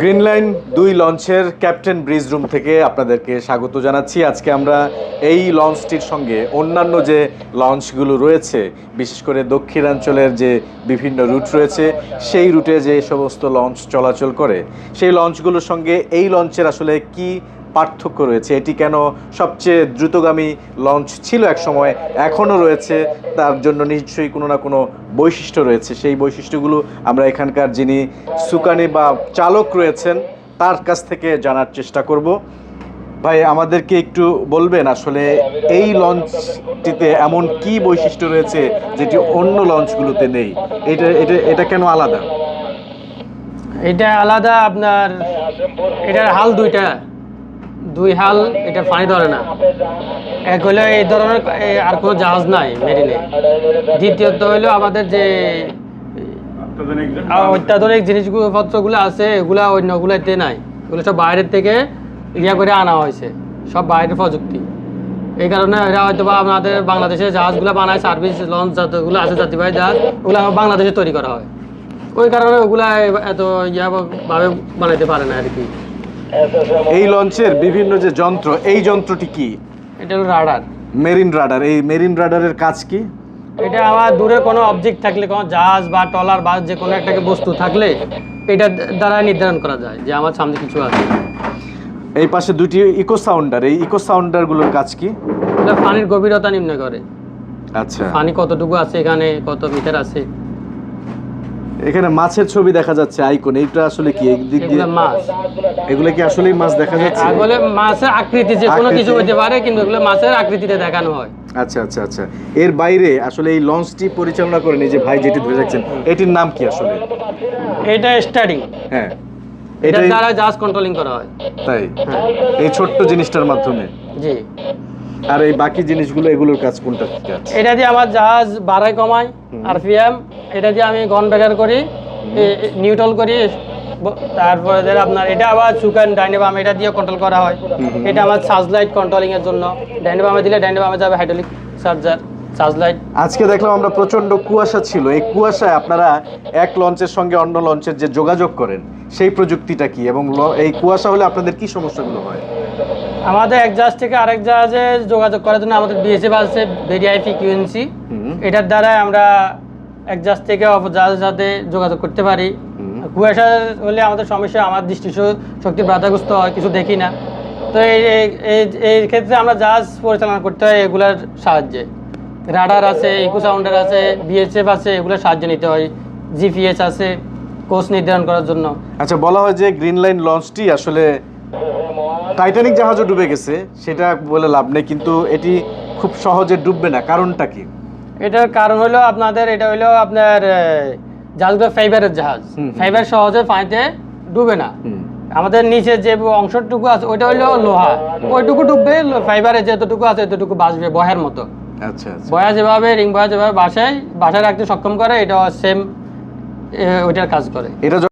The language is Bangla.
গ্রিন লাইন দুই লঞ্চের ক্যাপ্টেন ব্রিজ রুম থেকে আপনাদেরকে স্বাগত জানাচ্ছি। আজকে আমরা এই লঞ্চটির সঙ্গে অন্যান্য যে লঞ্চগুলো রয়েছে, বিশেষ করে দক্ষিণাঞ্চলের যে বিভিন্ন রুট রয়েছে, সেই রুটে যে সমস্ত লঞ্চ চলাচল করে, সেই লঞ্চগুলোর সঙ্গে এই লঞ্চের আসলে কি পার্থক্য রয়েছে। এটি কেন সবচেয়ে দ্রুতগামী লঞ্চ ছিল এক সময়, এখনও রয়েছে। তার জন্য নিশ্চয়ই কোনো না কোনো বৈশিষ্ট্য রয়েছে। সেই বৈশিষ্ট্যগুলো আমরা এখানকার যিনি সুকানি বা চালক রয়েছেন, তার কাছ থেকে জানার চেষ্টা করব। ভাই, আমাদেরকে একটু বলবেন আসলে এই লঞ্চটিতে এমন কি বৈশিষ্ট্য রয়েছে যেটি অন্য লঞ্চগুলোতে নেই? এটা এটা এটা কেন আলাদা? এটা আলাদা আপনার, এটার হাল দুইটা। দুই হাল এটা পানি ধরে না। এক হলো এই ধরনের আর কোনো জাহাজ নাই মেরিনে। দ্বিতীয়ত হলো আমাদের যে অত্যাধুনিক জিনিসগুলো পত্রগুলো আছে, এগুলা অন্যগুলোতে নাই। এগুলো সব বাইরের থেকে ইয়া করে আনা হয়েছে। সব বাইরের প্রযুক্তি। এই কারণে এরা হয়তো বা আমাদের বাংলাদেশে জাহাজগুলো বানায়, সার্ভিস, লঞ্চ যতগুলো আছে যাত্রীবাহী জাহাজ, ওগুলো বাংলাদেশে তৈরি করা হয়। ওই কারণে ওগুলা এত ইয়া ভাবে বানাইতে পারে না আর কি। এই লঞ্চের বিভিন্ন যে যন্ত্র এই যন্ত্রটি কি? এটা হলো রাডার। Marine radar. এই মেরিন রাডারের কাজ কি? এটা আমার দূরে কোনো অবজেক্ট থাকলে কোনো জাহাজ বা টলার বা যে কোনো একটা বস্তু থাকলে এটা দ্বারা নির্ধারণ করা যায় যে আমার সামনে কিছু আছে। এই পাশে দুটি ইকো সাউন্ডার এই ইকো সাউন্ডারগুলোর কাজ কি? এটা পানির গভীরতা নির্ণয় করে। আচ্ছা। পানি কতটুকু আছে এখানে কত মিটার আছে? এখানে মাছের ছবি দেখা যাচ্ছে আইকন এইটা আসলে কি? দিক দিয়ে মাছ। এগুলো কি আসলেই মাছ দেখা যাচ্ছে? আসলে মাছের আকৃতি যে কোনো কিছু। হতে পারে কিন্তু এগুলো মাছের আকৃতিতে দেখানো হয়। আচ্ছা আচ্ছা আচ্ছা। এর বাইরে আসলে এই লঞ্চটি পরিচালনা করেন এই যে ভাই যেটি ধরে রাখছেন এটির নাম কি আসলে? এটা স্টার্টিং হ্যাঁ। এটা দ্বারা জাহাজ কন্ট্রোলিং করা হয়। তাই? হ্যাঁ। এই ছোট্ট জিনিসটার মাধ্যমে। জি। আর এই বাকি জিনিসগুলো এগুলোর কাজ কোনটা? এটা দিয়ে আমার জাহাজ বাড়াই কমাই আরপিএম এটা দিয়ে আমি গন ব্রেকার করি নিউট্রাল করি তারপরে আপনার এটা আবার সুকান ডাইনেবাম এটা দিয়ে কন্ট্রোল করা হয়। এটা আমার চার্জ লাইট কন্ট্রোলিং এর জন্য। ডাইনেবামে দিলে ডাইনেবামে যাবে হাইড্রোলিক চার্জার চার্জ লাইট আজকে দেখলাম আমরা প্রচণ্ড কুয়াশা ছিল। এই কুয়াশায় আপনারা এক লঞ্চের সঙ্গে অন্য লঞ্চের যে যোগাযোগ করেন সেই প্রযুক্তিটা কি? এবং এই কুয়াশা হলে আপনাদের কি সমস্যাগুলো হয়? আমাদের এক জাহাজ থেকে আরেক জাহাজে যোগাযোগ করার জন্য আমাদের বিএসএফ আছে ভেরিআইপি কিউএনসি এটার দ্বারা আমরা এক জাহাজ থেকে অপর জাহাজের সাথে যোগাযোগ করতে পারি। কুয়াশা হলে আমাদের সমস্যা আমার দৃষ্টি শক্তি বাধাগ্রস্ত হয় কিছু দেখি না। তো এই এই- এই এই ক্ষেত্রে আমরা জাহাজ পরিচালনা করতে হয় এগুলার সাহায্যে। রাডার আছে ইকো সাউন্ডার আছে বিএসএফ আছে এগুলোর সাহায্য নিতে হয়। জিপিএস আছে কোর্স নির্ধারণ করার জন্য। আচ্ছা বলা হয় যে গ্রিন লাইন লঞ্চটি আসলে টাইটানিক জাহাজও ডুবে গেছে সেটা বলে লাভ নেই কিন্তু এটি খুব সহজে ডুববে না। কারণটা কি? এটার কারণ হলো আপনাদের এটা হলো আপনার জাহাজগুলো ফাইবারের জাহাজ। ফাইবার সহজে পানিতে ডুবে না। আমাদের নিচে যে অংশটুকু আছে ওইটা হলো লোহা। ওইটুকু ডুববে ফাইবারে যতটুকু আছে এতটুকু বাঁচবে বহের মতো। আচ্ছা আচ্ছা। বয়া যেভাবে রিং বয়া যেভাবে বাসায় বাসায় রাখতে সক্ষম করে এটা সেম ওইটার কাজ করে। এটা